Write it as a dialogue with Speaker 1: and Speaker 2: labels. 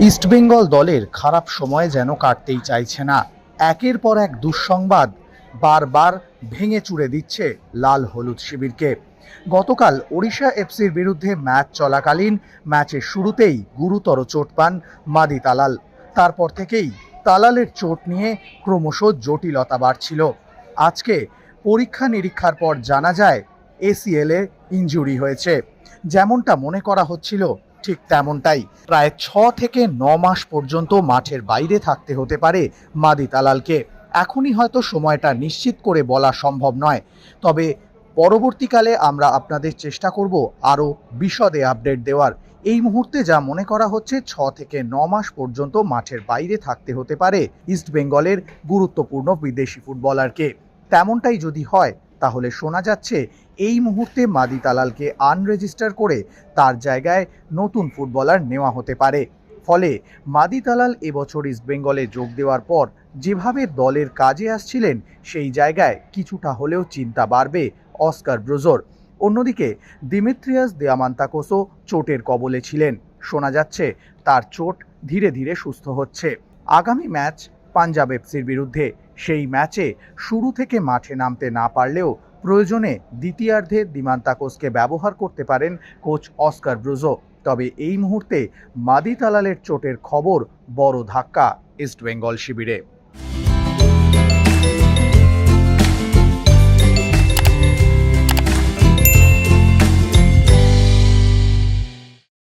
Speaker 1: ইস্টবেঙ্গল দলের খারাপ সময় যেন কাটতেই চাইছে না। একের পর এক দুঃসংবাদ বারবার ভেঙে চুরে দিচ্ছে লাল হলুদ শিবিরকে। গতকাল ওড়িশা এফসির বিরুদ্ধে ম্যাচ চলাকালীন ম্যাচের শুরুতেই গুরুতর চোট পান মাদি তালাল। তারপর থেকেই তালালের চোট নিয়ে ক্রমশ জটিলতা বাড়ছিল। আজকে পরীক্ষা নিরীক্ষার পর জানা যায়, এসিএল ইঞ্জুরি হয়েছে। যেমনটা মনে করা হচ্ছিল ঠিক তেমনটাই। প্রায় ছ থেকে ন মাস পর্যন্ত মাঠের বাইরে থাকতে হতে পারে মাদি তালালকে। এখনই হয়তো সময়টা নিশ্চিত করে বলা সম্ভব নয়। তবে পরবর্তীকালে আমরা আপনাদের চেষ্টা করব আরও বিশদে আপডেট দেওয়ার। এই মুহূর্তে যা মনে করা হচ্ছে, ছ থেকে ন মাস পর্যন্ত মাঠের বাইরে থাকতে হতে পারে ইস্ট বেঙ্গলের গুরুত্বপূর্ণ বিদেশি ফুটবলারকে। তেমনটাই যদি হয় তাহলে শোনা যাচ্ছে, এই মুহূর্তে মাদি তালালকে আনরেজিস্টার করে তার জায়গায় নতুন ফুটবলার নেওয়া হতে পারে। ফলে মাদি তালাল এবছর ইস্টবেঙ্গলে যোগ দেওয়ার পর যেভাবে দলের কাজে আসছিলেন, সেই জায়গায় কিছুটা হলেও চিন্তা বাড়বে অস্কার ব্রুজোর। অন্যদিকে দিমিত্রিয়াস দেয়ামান্তাকোসও চোটের কবলে ছিলেন। শোনা যাচ্ছে, তার চোট ধীরে ধীরে সুস্থ হচ্ছে। আগামী ম্যাচ পাঞ্জাব এফসির বিরুদ্ধে। সেই ম্যাচে শুরু থেকে মাঠে নামতে না পারলেও প্রয়োজনে দ্বিতীয়ার্ধে দিমান্তাকোসকে ব্যবহার করতে পারেন কোচ অস্কার ব্রুজো। তবে এই মুহূর্তে মাদি তালালের চোটের খবর বড় ধাক্কা ইস্টবেঙ্গল শিবিরে।